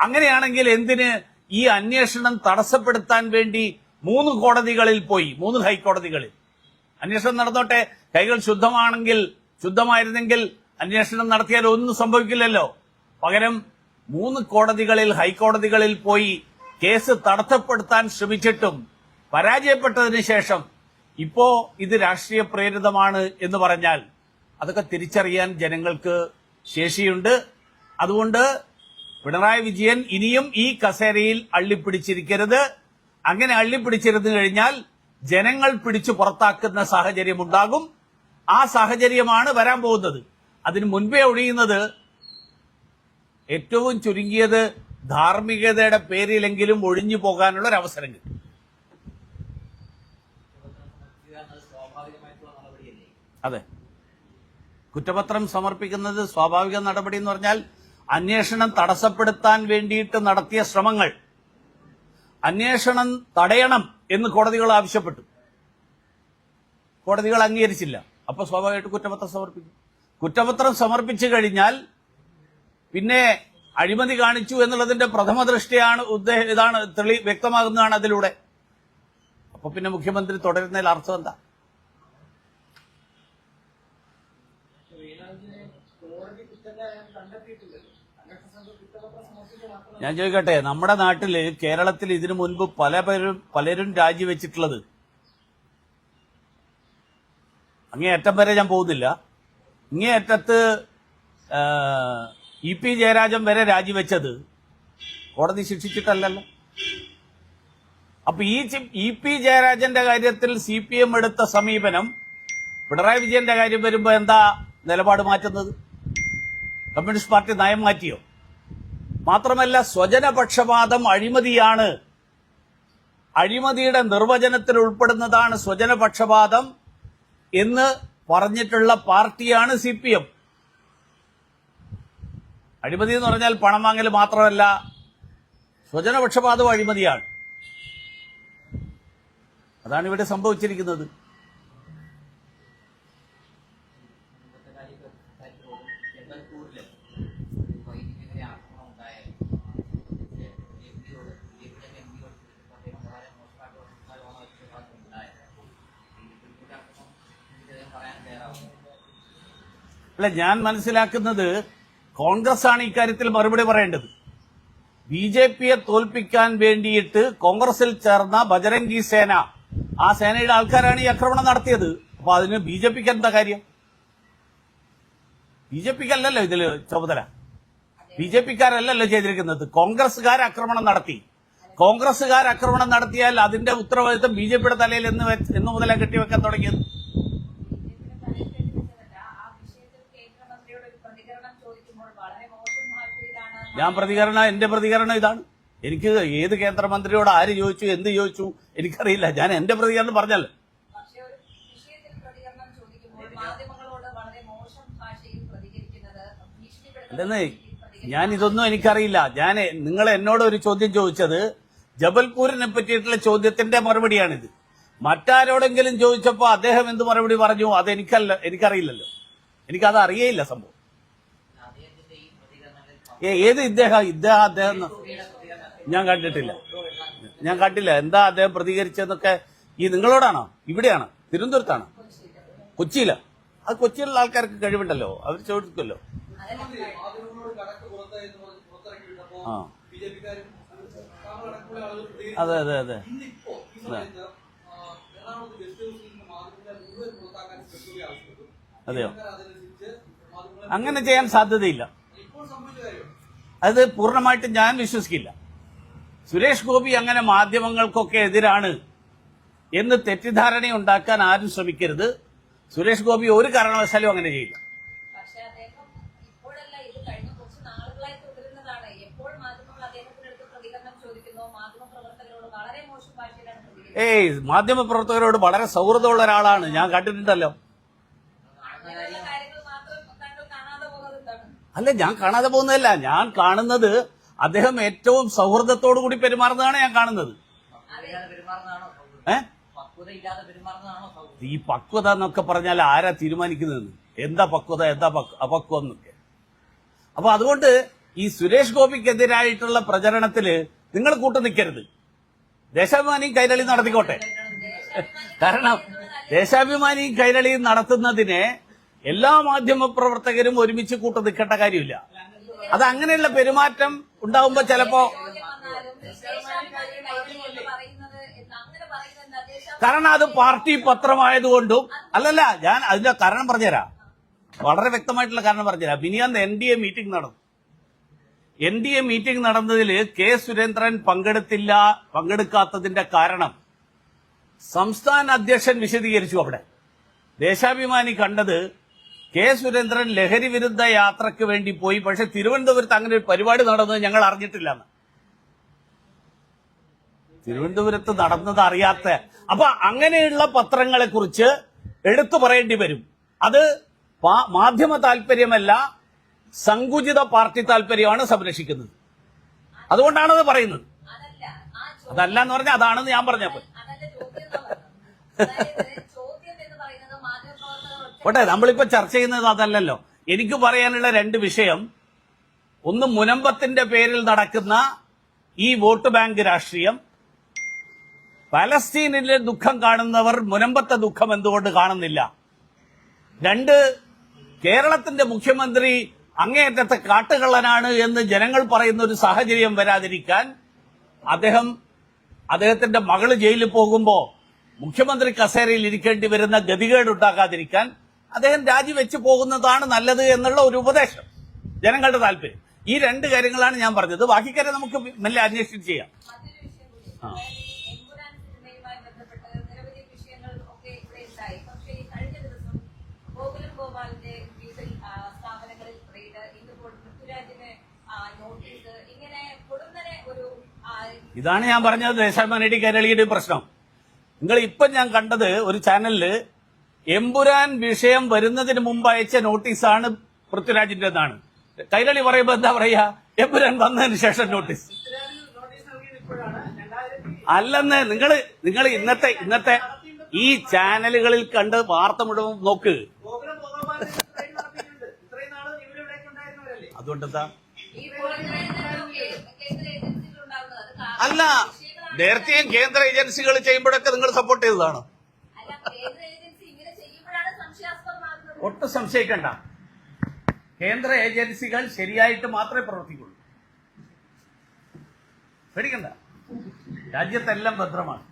അങ്ങനെയാണെങ്കിൽ എന്തിന് ഈ അന്വേഷണം തടസ്സപ്പെടുത്താൻ വേണ്ടി മൂന്ന് കോടതികളിൽ പോയി മൂന്ന് ഹൈക്കോടതികളിൽ? അന്വേഷണം നടന്നോട്ടെ കൈകൾ ശുദ്ധമാണെങ്കിൽ ശുദ്ധമായിരുന്നെങ്കിൽ അന്വേഷണം നടത്തിയാൽ ഒന്നും സംഭവിക്കില്ലല്ലോ. പകരം മൂന്ന് കോടതികളിൽ ഹൈക്കോടതികളിൽ പോയി കേസ് തടസ്സപ്പെടുത്താൻ ശ്രമിച്ചിട്ടും പരാജയപ്പെട്ടതിന് ശേഷം ഇപ്പോ ഇത് രാഷ്ട്രീയ പ്രേരിതമാണ് എന്ന് പറഞ്ഞാൽ അതൊക്കെ തിരിച്ചറിയാൻ ജനങ്ങൾക്ക് ശേഷിയുണ്ട്. അതുകൊണ്ട് പിണറായി വിജയൻ ഇനിയും ഈ കസേരയിൽ അള്ളിപ്പിടിച്ചിരിക്കരുത്. അങ്ങനെ അള്ളിപ്പിടിച്ചിരുന്നു കഴിഞ്ഞാൽ ജനങ്ങൾ പിടിച്ചു പുറത്താക്കുന്ന സാഹചര്യം ഉണ്ടാകും ആ സാഹചര്യമാണ് വരാൻ പോകുന്നത്. അതിന് മുൻപേ ഒഴിയുന്നത് ഏറ്റവും ചുരുങ്ങിയത് ധാർമ്മികതയുടെ പേരിലെങ്കിലും ഒഴിഞ്ഞു പോകാനുള്ള ഒരു അവസരം കിട്ടും. അതെ. കുറ്റപത്രം സമർപ്പിക്കുന്നത് സ്വാഭാവിക നടപടി എന്ന് പറഞ്ഞാൽ അന്വേഷണം തടസ്സപ്പെടുത്താൻ വേണ്ടിയിട്ട് നടത്തിയ ശ്രമങ്ങൾ. അന്വേഷണം തടയണം എന്ന് കോടതികൾ ആവശ്യപ്പെട്ടു. കോടതികൾ അംഗീകരിച്ചില്ല. അപ്പൊ സ്വാഭാവികമായിട്ട് കുറ്റപത്രം സമർപ്പിക്കും. കുറ്റപത്രം സമർപ്പിച്ചു കഴിഞ്ഞാൽ പിന്നെ അഴിമതി കാണിച്ചു എന്നുള്ളതിന്റെ പ്രഥമ ദൃഷ്ടിയാണ് ഇതാണ് തെളി വ്യക്തമാകുന്നതാണ് അതിലൂടെ. അപ്പൊ പിന്നെ മുഖ്യമന്ത്രി തുടരുന്നതിൽ അർത്ഥം എന്താ? ഞാൻ ചോദിക്കട്ടെ നമ്മുടെ നാട്ടിൽ കേരളത്തിൽ ഇതിനു മുൻപ് പല പേരും പലരും രാജിവെച്ചിട്ടുള്ളത്? അങ്ങേ അങ്ങേയറ്റം വരെ ഞാൻ പോകുന്നില്ല. ഇങ്ങേ അറ്റത്ത് ഇ പി ജയരാജൻ വരെ രാജിവെച്ചത് കോടതി ശിക്ഷിച്ചിട്ടല്ലല്ലോ. അപ്പൊ ഈ ഇ പി ജയരാജന്റെ കാര്യത്തിൽ സി പി എം എടുത്ത സമീപനം പിണറായി വിജയന്റെ കാര്യം വരുമ്പോ എന്താ നിലപാട് മാറ്റുന്നത്? കമ്മ്യൂണിസ്റ്റ് പാർട്ടി നയം മാറ്റിയോ? മാത്രമല്ല സ്വജനപക്ഷപാതം അഴിമതിയാണ്. അഴിമതിയുടെ നിർവചനത്തിൽ ഉൾപ്പെടുന്നതാണ് സ്വജനപക്ഷപാതം എന്ന് പറഞ്ഞിട്ടുള്ള പാർട്ടിയാണ് സി പി എം അഴിമതി എന്ന് പറഞ്ഞാൽ പണം വാങ്ങൽ മാത്രമല്ല സ്വജനപക്ഷപാതവും അഴിമതിയാണ്. അതാണ് ഇവിടെ സംഭവിച്ചിരിക്കുന്നത്. അല്ല ഞാൻ മനസ്സിലാക്കുന്നത് കോൺഗ്രസ് ആണ് ഇക്കാര്യത്തിൽ മറുപടി പറയേണ്ടത്. ബി ജെ പിയെ തോൽപ്പിക്കാൻ വേണ്ടിയിട്ട് കോൺഗ്രസിൽ ചേർന്ന ബജരംഗി സേന. ആ സേനയുടെ ആൾക്കാരാണ് ഈ ആക്രമണം നടത്തിയത്. അപ്പൊ അതിന് ബി ജെ പിക്ക് എന്താ കാര്യം? ബി ജെ പിക്ക് അല്ലല്ലോ ഇതിൽ ചുമതല. ബി ജെ പിക്കാരല്ലല്ലോ ചെയ്തിരിക്കുന്നത്. കോൺഗ്രസ്സുകാർ ആക്രമണം നടത്തി. കോൺഗ്രസ്സുകാർ ആക്രമണം നടത്തിയാൽ അതിന്റെ ഉത്തരവാദിത്തം ബി ജെ പിയുടെ തലയിൽ എന്ന് എന്ന് മുതലാണ് കെട്ടിവെക്കാൻ തുടങ്ങിയത് ആ വിഷയത്തിൽ കേന്ദ്രമന്ത്രിയോട് ഒരു പ്രതികരണം ചോദിക്കുമ്പോൾ വളരെ മോശം ഭാഷയിലാണ് ഞാൻ പ്രതികരണം എന്റെ പ്രതികരണം ഇതാണ്. എനിക്ക് ഏത് കേന്ദ്രമന്ത്രിയോട് ആര് ചോദിച്ചു എന്ത് ചോദിച്ചു എനിക്കറിയില്ല. ഞാൻ എന്റെ പ്രതികരണം പറഞ്ഞല്ല. അല്ലെന്നേ ഞാൻ ഇതൊന്നും എനിക്കറിയില്ല. ഞാൻ നിങ്ങൾ എന്നോട് ഒരു ചോദ്യം ചോദിച്ചത് ജബൽപൂരിനെ പറ്റിയിട്ടുള്ള ചോദ്യത്തിന്റെ മറുപടിയാണിത്. മറ്റാരോടെങ്കിലും ചോദിച്ചപ്പോ അദ്ദേഹം എന്ത് മറുപടി പറഞ്ഞു? അത് എനിക്കല്ല എനിക്കറിയില്ലല്ലോ. എനിക്കത് അറിയേയില്ല സംഭവം അദ്ദേഹത്തിന്റെ ഈ പ്രതികരണങ്ങളിൽ ഏ, ഏത് ഇദ്ദേഹം ഇദ്ദേഹം അദ്ദേഹം ഞാൻ കണ്ടിട്ടില്ല. ഞാൻ കണ്ടില്ല. എന്താ അദ്ദേഹം പ്രതികരിച്ചതെന്നൊക്കെ ഈ നിങ്ങളോടാണോ? ഇവിടെയാണ്. തിരുവനന്തപുരത്താണ്. കൊച്ചിയില. അത് കൊച്ചിയിലുള്ള ആൾക്കാർക്ക് കഴിവുണ്ടല്ലോ. അവർ ചോദിക്കുമല്ലോ. ആ. അതെ അതെ. അതെ. അതെയോ? അങ്ങനെ ചെയ്യാൻ സാധ്യതയില്ല. അത് പൂർണമായിട്ടും ഞാൻ വിശ്വസിക്കില്ല. സുരേഷ് ഗോപി അങ്ങനെ മാധ്യമങ്ങൾക്കൊക്കെ എതിരാണ് എന്ന് തെറ്റിദ്ധാരണ ഉണ്ടാക്കാൻ ആരും ശ്രമിക്കരുത്. സുരേഷ് ഗോപി ഒരു കാരണവശാലും അങ്ങനെ ചെയ്യില്ല. ഏയ് മാധ്യമപ്രവർത്തകരോട് വളരെ സൗഹൃദമുള്ള ഒരാളാണ്. ഞാൻ കണ്ടിട്ടുണ്ടല്ലോ അങ്ങനെയുള്ള കാര്യങ്ങൾ മാത്രം താങ്കൾ കാണാതെ പോകുന്നത് എന്താണ് അല്ല ഞാൻ കാണാതെ പോകുന്നതല്ല. ഞാൻ കാണുന്നത് അദ്ദേഹം ഏറ്റവും സൗഹൃദത്തോടു കൂടി പെരുമാറുന്നതാണ് ഞാൻ കാണുന്നത്. ഈ പക്വത എന്നൊക്കെ പറഞ്ഞാൽ ആരാ തീരുമാനിക്കുന്നത് എന്താ പക്വത എന്താ പക്വ- അപക്വം എന്നൊക്കെ. അപ്പൊ അതുകൊണ്ട് ഈ സുരേഷ് ഗോപിക്കെതിരായിട്ടുള്ള പ്രചരണത്തിൽ നിങ്ങൾ കൂട്ടു നിൽക്കരുത്. ദേശാഭിമാനി കൈരളി നടത്തിക്കോട്ടെ. കാരണം ദേശാഭിമാനി കൈരളി നടത്തുന്നതിനെ എല്ലാ മാധ്യമ പ്രവർത്തകരും ഒരുമിച്ച് കൂട്ടു നിൽക്കേണ്ട കാര്യമില്ല. അത് അങ്ങനെയുള്ള പെരുമാറ്റം ഉണ്ടാവുമ്പോ ചിലപ്പോ? കാരണം അത് പാർട്ടി പത്രമായതുകൊണ്ടും അല്ലല്ല ഞാൻ അതിന്റെ കാരണം പറഞ്ഞുതരാം. വളരെ വ്യക്തമായിട്ടുള്ള കാരണം പറഞ്ഞുതരാം. മിനിയാന്ന് എൻ ഡി എ മീറ്റിംഗ് നടന്നു. എൻ ഡി എ മീറ്റിംഗ് നടന്നതിൽ കെ സുരേന്ദ്രൻ പങ്കെടുത്തില്ല പങ്കെടുക്കാത്തതിന്റെ കാരണം സംസ്ഥാന അധ്യക്ഷൻ വിശദീകരിച്ചു അവിടെ. ദേശാഭിമാനി കണ്ടത് കെ സുരേന്ദ്രൻ ലഹരി വിരുദ്ധ യാത്രയ്ക്ക് വേണ്ടി പോയി. പക്ഷെ തിരുവനന്തപുരത്ത് അങ്ങനെ ഒരു പരിപാടി നടന്നത് ഞങ്ങൾ അറിഞ്ഞിട്ടില്ലെന്ന്. തിരുവനന്തപുരത്ത് നടന്നത് അറിയാത്ത. അപ്പൊ അങ്ങനെയുള്ള പത്രങ്ങളെ കുറിച്ച് എടുത്തു പറയേണ്ടി വരും. അത് മാധ്യമ താല്പര്യമല്ല സങ്കുചിത പാർട്ടി താല്പര്യമാണ് സംരക്ഷിക്കുന്നത്. അതുകൊണ്ടാണ് അത് പറയുന്നത്. അതല്ല എന്ന് പറഞ്ഞാൽ അതാണെന്ന് ഞാൻ പറഞ്ഞപ്പോൾ അതല്ല ചോദ്യം എന്ന് പറയുന്നത്. അതായത് ചോദ്യം എന്ന് പറയുന്നത് മാധ്യമപ്രവർത്തകർ ഒറ്റ പോട്ടെ നമ്മളിപ്പോ ചർച്ച ചെയ്യുന്നത് അതല്ലല്ലോ. എനിക്ക് പറയാനുള്ള രണ്ട് വിഷയം. ഒന്ന് മുനമ്പത്തിന്റെ പേരിൽ നടക്കുന്ന ഈ വോട്ട് ബാങ്ക് രാഷ്ട്രീയം. പലസ്തീനിലെ ദുഃഖം കാണുന്നവർ മുനമ്പത്തെ ദുഃഖം എന്തുകൊണ്ട് കാണുന്നില്ല? രണ്ട് കേരളത്തിന്റെ മുഖ്യമന്ത്രി അങ്ങേയറ്റത്തെ കാട്ടുകള്ളനാണ് എന്ന് ജനങ്ങൾ പറയുന്ന ഒരു സാഹചര്യം വരാതിരിക്കാൻ അദ്ദേഹം അദ്ദേഹത്തിന്റെ മകൾ ജയിലിൽ പോകുമ്പോ മുഖ്യമന്ത്രി കസേരയിൽ ഇരിക്കേണ്ടി വരുന്ന ഗതികേട് ഉണ്ടാകാതിരിക്കാൻ അദ്ദേഹം രാജിവെച്ച് പോകുന്നതാണ് നല്ലത് എന്നുള്ള ഒരു ഉപദേശം. ജനങ്ങളുടെ താല്പര്യം. ഈ രണ്ട് കാര്യങ്ങളാണ് ഞാൻ പറഞ്ഞത്. ബാക്കി കാര്യം നമുക്ക് മെല്ലെ അന്വേഷിച്ച് ചെയ്യാം. ഇതാണ് ഞാൻ പറഞ്ഞത് ദേശാഭിമാനിയുടെ കേരളീയുടെ പ്രശ്നം. നിങ്ങൾ ഇപ്പം ഞാൻ കണ്ടത് ഒരു ചാനലിൽ എമ്പുരാൻ വിഷയം വരുന്നതിന് മുമ്പ് അയച്ച നോട്ടീസാണ് പൃഥ്വിരാജിന്റേതാണ്. കൈരളി പറയുമ്പോ എന്താ പറയാ? എമ്പുരാൻ വന്നതിന് ശേഷം നോട്ടീസ്. അല്ലെന്ന് നിങ്ങൾ നിങ്ങൾ ഇന്നത്തെ ഇന്നത്തെ ഈ ചാനലുകളിൽ കണ്ട് വാർത്ത മുഴുവൻ നോക്ക്. അതുകൊണ്ടെന്താ? അല്ല. നേരത്തെയും കേന്ദ്ര ഏജൻസികൾ ചെയ്യുമ്പോഴൊക്കെ നിങ്ങൾ സപ്പോർട്ട് ചെയ്തതാണ്. ഒട്ടും സംശയിക്കണ്ട. കേന്ദ്ര ഏജൻസികൾ ശരിയായിട്ട് മാത്രമേ പ്രവർത്തിക്കുള്ളൂ. പേടിക്കണ്ട. രാജ്യത്തെല്ലാം ഭദ്രമാണ്.